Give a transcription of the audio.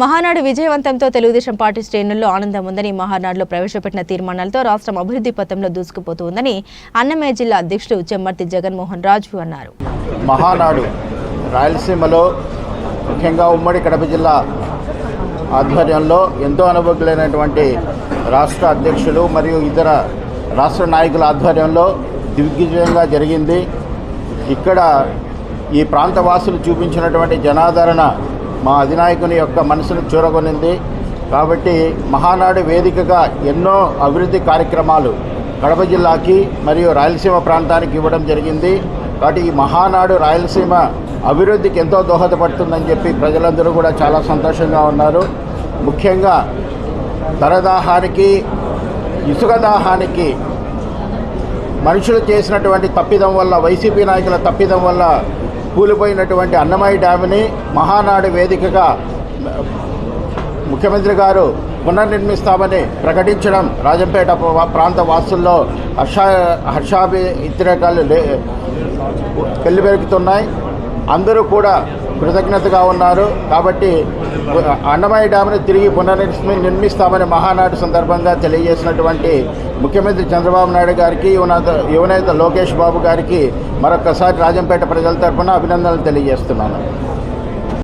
Mahanadu విజయవంతంతో Telugu Desam party శ్రేణుల్లో ఆనందం ఉందని మహానాడులో ప్రవేశపెట్టిన తీర్మానాలతో రాష్ట్రం అభివృద్ధి పథంలో దూసుకుపోతుందని అన్నమయ్య జిల్లా అధ్యక్షుడు చెమ్మర్తి జగన్మోహన్ రాజు అన్నారు. మహానాడు రాయలసీమలో ముఖ్యంగా ఉమ్మడి కడప జిల్లా ఆధ్వర్యంలో ఎంతో అనుభవజ్ఞులైనటువంటి రాష్ట్ర అధ్యక్షులు మరియు ఇతర రాష్ట్ర నాయకుల ఆధ్వర్యంలో దిగ్విజయంగా జరిగింది. ఇక్కడ ఈ ప్రాంత వాసులు చూపించినటువంటి జనాదరణ మా అధినాయకుని యొక్క మనసును చూరగొనింది. కాబట్టి మహానాడు వేదికగా ఎన్నో అభివృద్ధి కార్యక్రమాలు కడప జిల్లాకి మరియు రాయలసీమ ప్రాంతానికి ఇవ్వడం జరిగింది. కాబట్టి ఈ మహానాడు రాయలసీమ అభివృద్ధికి ఎంతో దోహదపడుతుందని చెప్పి ప్రజలందరూ కూడా చాలా సంతోషంగా ఉన్నారు. ముఖ్యంగా తరదాహానికి ఇసుక దాహానికి మనుషులు చేసినటువంటి తప్పిదం వల్ల వైసీపీ నాయకుల తప్పిదం వల్ల కూలిపోయినటువంటి అన్నమయ్య డ్యామ్ని మహానాడు వేదికగా ముఖ్యమంత్రి గారు పునర్నిర్మిస్తామని ప్రకటించడం రాజంపేట ప్రాంత వాసుల్లో హర్ష హర్షాభి వ్యతిరేకాలు లే పెళ్ళిపెరుగుతున్నాయి అందరూ కూడా కృతజ్ఞతగా ఉన్నారు. కాబట్టి అన్నమయ్య డ్యామ్ను తిరిగి పునర్నిర్మి నిర్మిస్తామని మహానాడు సందర్భంగా తెలియజేసినటువంటి ముఖ్యమంత్రి చంద్రబాబు నాయుడు గారికి యువనేత యువనేత లోకేష్ బాబు గారికి మరొకసారి రాజంపేట ప్రజల తరఫున అభినందనలు తెలియజేస్తున్నాను.